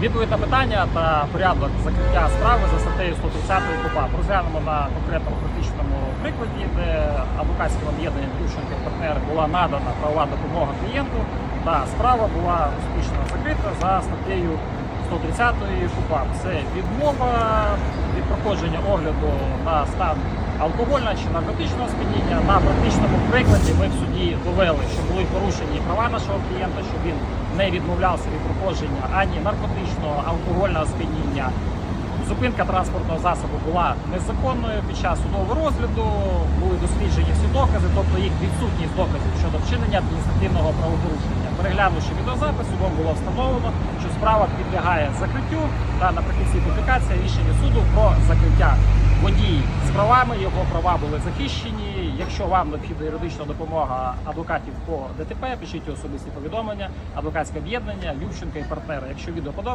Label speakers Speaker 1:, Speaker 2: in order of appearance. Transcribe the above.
Speaker 1: Відповідь на питання та порядок закриття справи за статтею 130 КУПАП розглянемо на конкретному практичному прикладі, де адвокатським об'єднанням Ющенко партнер була надана правова допомога клієнту, та справа була успішно закрита за статтею 130 КУПАП. Це відмова від проходження огляду на стан алкогольного чи наркотичного сп'яніння. На практичному прикладі ми в суді довели, що були порушені права нашого клієнта, що він не відмовлявся від проходження ані наркотичного, алкогольного сп'яніння. Зупинка транспортного засобу була незаконною під час судового розгляду. Були досліджені всі докази, тобто їх відсутність доказів щодо вчинення адміністративного правопорушення. Переглянувши відеозапис, судом було встановлено, справа підлягає закриттю та наприкінці публікація рішення суду про закриття. Водій з правами, його права були захищені. Якщо вам необхідна юридична допомога адвокатів по ДТП, пишіть особисті повідомлення, адвокатське об'єднання, Ющенка і партнери. Якщо відео подобається,